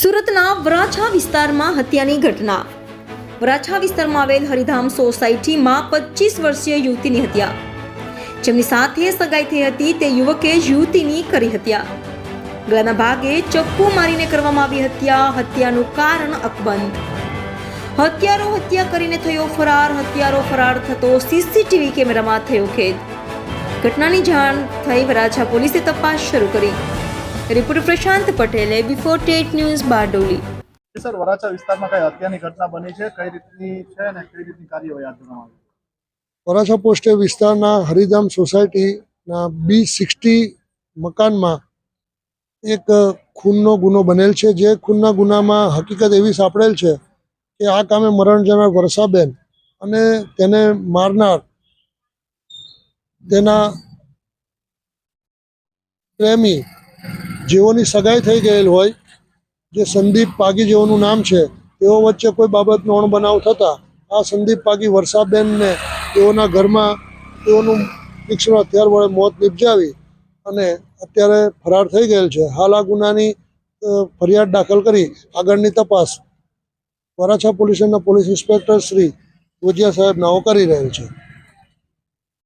સુરતના વરાછા વિસ્તારમાં હત્યાની ઘટના. વરાછા વિસ્તારમાં આવેલ હરિધામ સોસાયટીમાં પચીસ વર્ષીય યુવતીની હત્યા. જેમની સાથે સગાઈ થઈ હતી તે યુવકે યુવતીની કરી હત્યા. ગળાના ભાગે ચપ્પુ મારીને કરવામાં આવી હત્યા, હત્યાનું કારણ અકબંધ. હત્યારો હત્યા કરીને થયો ફરાર, હત્યારો ફરાર થતો સીસીટીવી કેમેરામાં થયો ખેદ. ઘટનાની જાણ થઈ વરાછા પોલીસે તપાસ શરૂ કરી. રિપોર્ટર પ્રશાંત પટેલે બિફોર ટેટ ન્યૂઝ બારડોલી. સર વરાછા વિસ્તારમાં કઈ હત્યાની ઘટના બની છે? કઈ રીતની છે અને કઈ રીતની કાર્યવાહી હાથ ધરવામાં આવી? વરાછા પોસ્ટે વિસ્તારના હરિધામ સોસાયટીના બી સિક્સટી મકાનમાં એક ખૂનનો ગુનો બનેલ છે. જે ખૂનના ગુનામાં હકીકત એવી સાંપડેલ છે કે આ કામે મરણ જનાર વર્ષાબેન અને તેને મારનાર તેના પ્રેમી જેઓની સગાઈ થઈ ગયેલ હોય, જે સંદીપ પાગી જેઓનું નામ છે, તેઓ વચ્ચે કોઈ બાબતનો અણબનાવ થતા, આ સંદીપ પાગી વર્ષાબેનને તેઓના ઘરમાં તેઓનું તીક્ષ્ણ હથિયાર વડે મોત નિપજાવી અને અત્યારે ફરાર થઈ ગયેલ છે. હાલ આ ગુનાની ફરિયાદ દાખલ કરી આગળની તપાસ વરાછા પોલીસના પોલીસ ઇન્સ્પેક્ટર શ્રી ભુજિયા સાહેબ નાઓ કરી રહેલ છે.